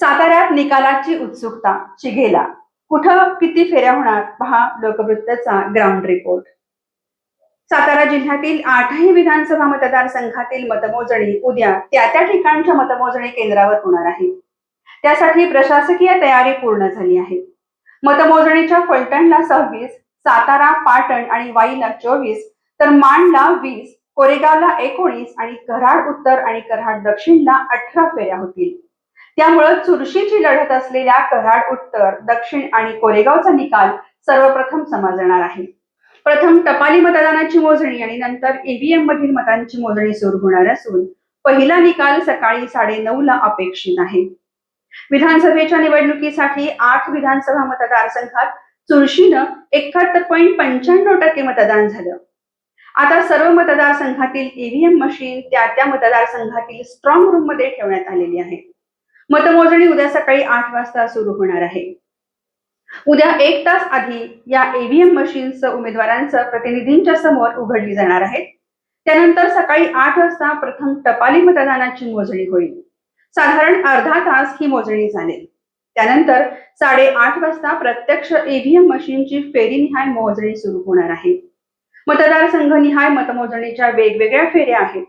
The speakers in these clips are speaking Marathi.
साताऱ्यात निकालाची उत्सुकता शिघेला कुठं किती फेऱ्या होणार? पहा लोकवृत्तचा ग्राउंड रिपोर्ट सातारा जिल्ह्यातील आठही विधानसभा मतदारसंघातील मतमोजणी उद्या त्या त्या ठिकाणच्या मतमोजणी केंद्रावर होणार आहे. त्यासाठी प्रशासकीय तयारी पूर्ण झाली आहे. मतमोजणीच्या फलटणला सव्वीस सातारा पाटण आणि वाईला चोवीस तर माणला वीस कोरेगावला एकोणीस आणि कराड उत्तर आणि कराड दक्षिणला अठरा फेऱ्या होतील. त्यामुळं चुरशीची लढत असलेल्या कराड उत्तर दक्षिण आणि कोरेगावचा निकाल सर्वप्रथम समजणार आहे. प्रथम टपाली मतदानाची मोजणी आणि नंतर ईव्हीएम मधील मतांची मोजणी सुरू होणार असून पहिला निकाल सकाळी साडेनऊ ला अपेक्षित आहे. विधानसभेच्या निवडणुकीसाठी आठ विधानसभा मतदारसंघात चुरशीनं एकाहत्तर पॉईंट पंच्याण्णव टक्के मतदान झालं. आता सर्व मतदारसंघातील ईव्हीएम मशीन त्या त्या मतदारसंघातील स्ट्रॉंग रूममध्ये ठेवण्यात आलेली आहे. मतमोजणी उद्या सकाळी आठ वाजता सुरू होणार आहे. उद्या एक तास आधी या ईव्हीएम मशीन्स उमेदवारांचं प्रतिनिधींच्या समोर उघडली जाणार आहेत त्यानंतर सकाळी आठ वाजता प्रथम टपाली मतदानाची मोजणी होईल. साधारण अर्धा तास ही मोजणी चालेल. त्यानंतर साडेआठ वाजता प्रत्यक्ष ईव्हीएम मशीनची फेरीनिहाय मोजणी सुरू होणार आहे. मतदारसंघनिहाय मतमोजणीच्या वेगवेगळ्या फेऱ्या आहेत.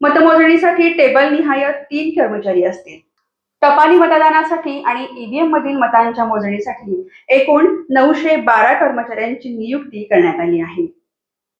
मतमोजणीसाठी टेबल निहाय तीन कर्मचारी असतील. टपाली मतदानासाठी आणि ईव्हीएम मधील मतांच्या मोजणीसाठी एकूण नऊशे बारा कर्मचाऱ्यांची नियुक्ती करण्यात आली आहे.